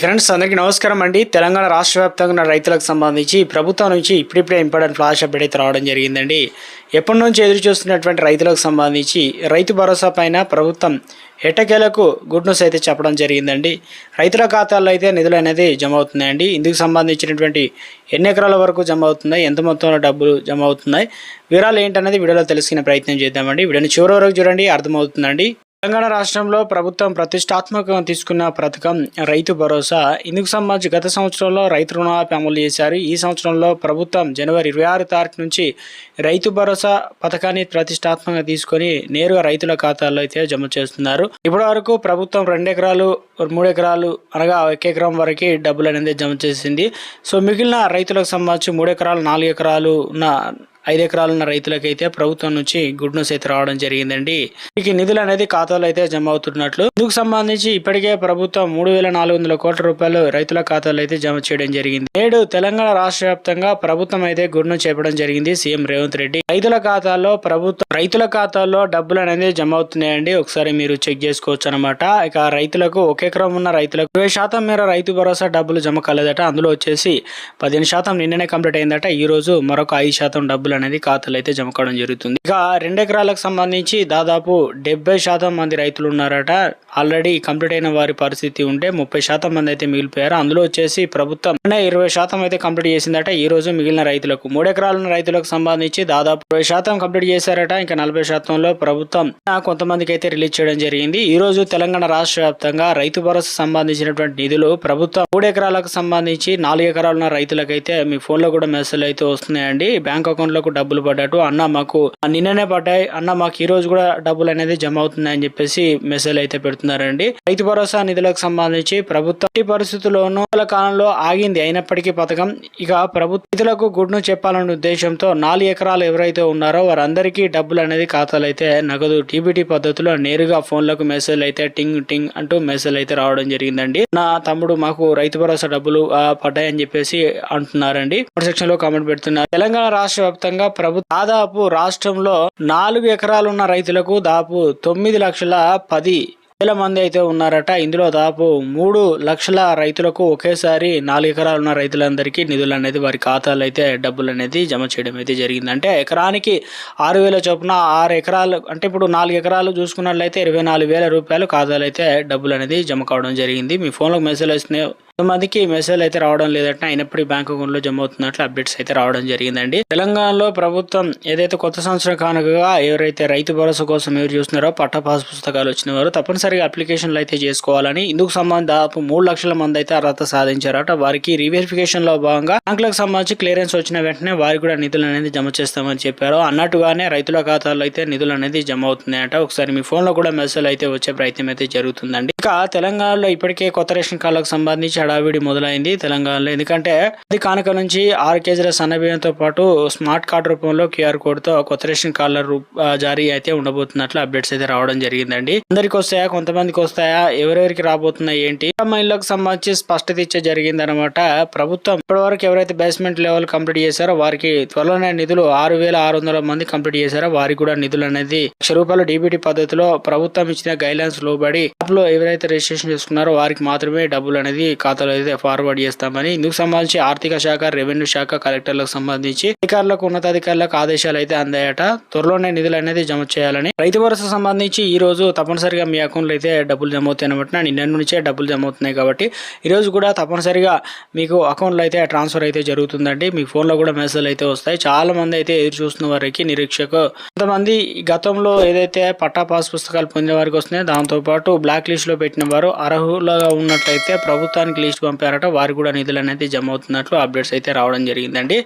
Friends అందరికీ నమస్కారం అండి. తెలంగాణ రాష్ట్ర వ్యాప్తంగా ఉన్న రైతులకు సంబంధించి ప్రభుత్వం నుంచి ఇప్పుడిప్పుడే ఇంపార్టెంట్ ఫ్లాష్ అప్డేట్ అయితే రావడం జరిగిందండి. ఎప్పటి నుంచి ఎదురు చూస్తున్నటువంటి రైతులకు సంబంధించి రైతు భరోసా పైన ప్రభుత్వం ఎటకేలకు గుడ్ న్యూస్ అయితే చెప్పడం జరిగిందండి. రైతుల ఖాతాల్లో అయితే నిధులు అనేది జమ అవుతున్నాయండి ఇందుకు సంబంధించినటువంటి ఎన్ని ఎకరాల వరకు జమ అవుతున్నాయి ఎంత మొత్తంలో డబ్బులు జమ అవుతున్నాయి వివరాలు ఏంటనేది వీడియోలో తెలుసుకునే ప్రయత్నం చేద్దామండి. వీడియోని చివరి వరకు చూడండి అర్థమవుతుందండి. తెలంగాణ రాష్ట్రంలో ప్రభుత్వం ప్రతిష్టాత్మకంగా తీసుకున్న పథకం రైతు భరోసా. ఇందుకు సంబంధించి గత సంవత్సరంలో రైతు రుణమాఫీ అమలు చేశారు. ఈ సంవత్సరంలో ప్రభుత్వం జనవరి ఇరవై ఆరు తారీఖు నుంచి రైతు భరోసా పథకాన్ని ప్రతిష్టాత్మకంగా తీసుకొని నేరుగా రైతుల ఖాతాల్లో అయితే జమ చేస్తున్నారు. ఇప్పటి వరకు ప్రభుత్వం రెండు ఎకరాలు మూడు ఎకరాలు అనగా ఒక ఎకరం వరకు డబ్బులు అనేది జమ చేసింది. సో మిగిలిన రైతులకు సంబంధించి మూడు ఎకరాలు నాలుగు ఎకరాలు ఉన్న ఐదు ఎకరాలు ఉన్న రైతులకైతే ప్రభుత్వం నుంచి గుడ్ న్యూస్ అయితే రావడం జరిగిందండి. వీరికి నిధులు అనేది ఖాతాలో అయితే జమ అవుతున్నట్లు. ఇందుకు సంబంధించి ఇప్పటికే ప్రభుత్వం మూడు వేల నాలుగు వందల కోట్ల రూపాయలు రైతుల ఖాతాలో అయితే జమ చేయడం జరిగింది. నేడు తెలంగాణ రాష్ట్ర వ్యాప్తంగా ప్రభుత్వం అయితే గుడ్ న్యూస్ చెప్పడం జరిగింది సీఎం రేవంత్ రెడ్డి. రైతుల ఖాతాలో ప్రభుత్వం రైతుల ఖాతాల్లో డబ్బులు అనేది జమ అవుతున్నాయండి. ఒకసారి మీరు చెక్ చేసుకోవచ్చు అనమాట ఇక రైతులకు ఒక ఎకరం ఉన్న రైతులకు ఇరవై శాతం మేర రైతు భరోసా డబ్బులు జమ కాలేదట. అందులో వచ్చేసి పదిహేను శాతం నిన్ననే కంప్లీట్ అయిందట. ఈ రోజు మరొక ఐదు శాతం డబ్బులు అనేది ఖాతాలు అయితే జమ కావడం జరుగుతుంది. ఇక రెండు ఎకరాలకు సంబంధించి దాదాపు డెబ్బై శాతం మంది రైతులు ఉన్నారట. ఆల్రెడీ కంప్లీట్ అయిన వారి పరిస్థితి ఉంటే ముప్పై శాతం మంది అయితే మిగిలిపోయారు. అందులో వచ్చేసి ప్రభుత్వం ఇరవై శాతం అయితే కంప్లీట్ చేసిందట. ఈ రోజు మిగిలిన రైతులకు మూడు ఎకరాల రైతులకు సంబంధించి దాదాపు ఇరవై శాతం కంప్లీట్ చేశారట. ఇంకా నలభై శాతంలో ప్రభుత్వం కొంతమందికి అయితే రిలీజ్ చేయడం జరిగింది. ఈ రోజు తెలంగాణ రాష్ట్ర వ్యాప్తంగా రైతు భరోసా సంబంధించినటువంటి నిధులు ప్రభుత్వం మూడు ఎకరాలకు సంబంధించి నాలుగు ఎకరాలు ఉన్న రైతులకైతే మీ ఫోన్లో కూడా మెసేజ్ అయితే వస్తున్నాయండి. బ్యాంక్ అకౌంట్ లకు డబ్బులు పడ్డట్టు అన్న మాకు నిన్ననే పడ్డాయి అన్న మాకు ఈ రోజు కూడా డబ్బులు అనేది జమ అవుతున్నాయని చెప్పేసి మెసేజ్ అయితే పెడుతున్నారండి. రైతు భరోసా నిధులకు సంబంధించి ప్రభుత్వం పరిస్థితుల్లోనూ కాలంలో ఆగింది అయినప్పటికీ పథకం. ఇక ప్రభుత్వ నిధులకు గుడ్ను చెప్పాలనే ఉద్దేశంతో నాలుగు ఎకరాలు ఎవరైతే ఉన్నారో వారందరికీ డబ్బులు అనేది ఖాతాలు అయితే నగదు టీబీటీ పద్ధతిలో నేరుగా ఫోన్లకు మెసేజ్ అయితే టింగ్ టింగ్ అంటూ మెసేజ్ అయితే రావడం జరిగిందండి. నా తమ్ముడు మాకు రైతు భరోసా డబ్బులు పడ్డాయని చెప్పేసి అంటున్నారండి. సెక్షన్లో కామెంట్ పెడుతున్నారు. తెలంగాణ రాష్ట్ర వ్యాప్తంగా ప్రభుత్వం దాదాపు రాష్ట్రంలో నాలుగు ఎకరాలున్న రైతులకు దాదాపు తొమ్మిది లక్షల పది వేల మంది అయితే ఉన్నారట. ఇందులో దాదాపు మూడు లక్షల రైతులకు ఒకేసారి నాలుగు ఎకరాలు ఉన్న రైతులందరికీ నిధులు అనేది వారి ఖాతాలు అయితే డబ్బులు అనేది జమ చేయడం అయితే జరిగింది. అంటే ఎకరానికి ఆరు వేల చొప్పున ఆరు ఎకరాలు అంటే ఇప్పుడు నాలుగు ఎకరాలు చూసుకున్నట్లయితే ఇరవై నాలుగు వేల రూపాయలు ఖాతాలు అయితే డబ్బులు అనేది జమ కావడం జరిగింది. మీ ఫోన్లో మెసేజ్ వస్తున్నాయి కొంతమందికి మెసేజ్ అయితే రావడం లేదంటే. అయినప్పటికీ బ్యాంక్ అకౌంట్లో జమ అవుతున్నట్లు అప్డేట్స్ అయితే రావడం జరిగిందండి. తెలంగాణలో ప్రభుత్వం ఏదైతే కొత్త సంవత్సరం కానుకగా ఎవరైతే రైతు భరోసా కోసం ఎవరు చూస్తున్నారో పట్ట పాస్ పుస్తకాలు వచ్చిన వారు తప్పనిసరిగా అప్లికేషన్లు అయితే చేసుకోవాలని ఇందుకు సంబంధించి దాదాపు మూడు లక్షల మంది అయితే అర్హత సాధించారట. వారికి రీవెరిఫికేషన్లో భాగంగా బ్యాంకులకు సంబంధించి క్లియరెన్స్ వచ్చిన వెంటనే వారికి కూడా నిధులు అనేది జమ చేస్తామని చెప్పారు. అన్నట్టుగానే రైతుల ఖాతాల్లో అయితే నిధులు అనేది జమ అవుతున్నాయట. ఒకసారి మీ ఫోన్లో కూడా మెసేజ్ అయితే వచ్చే ప్రయత్నం అయితే జరుగుతుందండి. ఇక తెలంగాణలో ఇప్పటికే కొత్త రేషన్ కార్డులకు సంబంధించి హడావిడి మొదలైంది తెలంగాణలో. ఎందుకంటే అది కానుక నుంచి ఆరు కేజీల సన్నబియ్యంతో పాటు స్మార్ట్ కార్డు రూపంలో క్యూఆర్ కోడ్తో కొత్త రేషన్ కార్డుల రూప- జారీ అయితే ఉండబోతున్నట్లు అప్డేట్స్ అయితే రావడం జరిగిందండి. అందరికి వస్తాయా? కొంతమందికి వస్తాయా? ఎవరెవరికి రాబోతున్నాయి ఏంటి? మహిళలకు సంబంధించి స్పష్టత ఇచ్చే జరిగింది అనమాట ప్రభుత్వం ఇప్పటివరకు ఎవరైతే బేస్మెంట్ లెవెల్ కంప్లీట్ చేశారో వారికి త్వరలోనే నిధులు ఆరు వేల ఆరు వందల మంది కంప్లీట్ చేశారో వారికి కూడా నిధులు అనేది లక్ష రూపాయలు డీబీటీ పద్ధతిలో ప్రభుత్వం ఇచ్చిన గైడ్లైన్స్ లోబడి యాప్ ఎవరైతే ఎవరైతే రిజిస్ట్రేషన్ చేసుకున్నారో వారికి మాత్రమే డబ్బులు అనేది ఖాతాలో అయితే ఫార్వర్డ్ చేస్తామని ఇందుకు సంబంధించి ఆర్థిక శాఖ రెవెన్యూ శాఖ కలెక్టర్లకు సంబంధించి అధికారులకు ఉన్నతాధికారులకు ఆదేశాలు అయితే అందాయట. త్వరలోనే నిధులు అనేది జమ చేయాలని. రైతు భరోసా సంబంధించి ఈ రోజు తప్పనిసరిగా మీ అకౌంట్లో అయితే డబ్బులు జమ అవుతాయి అనమాట నిన్న నుంచే డబ్బులు జమ అవుతున్నాయి కాబట్టి ఈ రోజు కూడా తప్పనిసరిగా మీకు అకౌంట్లో అయితే ట్రాన్స్ఫర్ అయితే జరుగుతుందండి. మీ ఫోన్లో కూడా మెసేజ్ అయితే వస్తాయి. చాలా మంది అయితే ఎదురు చూస్తున్న వారికి నిరీక్షకు. కొంతమంది గతంలో ఏదైతే పట్టా పాస్ పుస్తకాలు పొందిన వారికి వస్తున్నాయో దాంతో పాటు బ్లాక్ లిస్ట్లో పెట్టిన వారు అర్హులుగా ఉన్నట్లయితే ప్రభుత్వానికి లిస్ట్ పంపారట. వారికి కూడా నిధులు అనేది జమ అవుతున్నట్లు అప్డేట్స్ అయితే రావడం జరిగిందండి.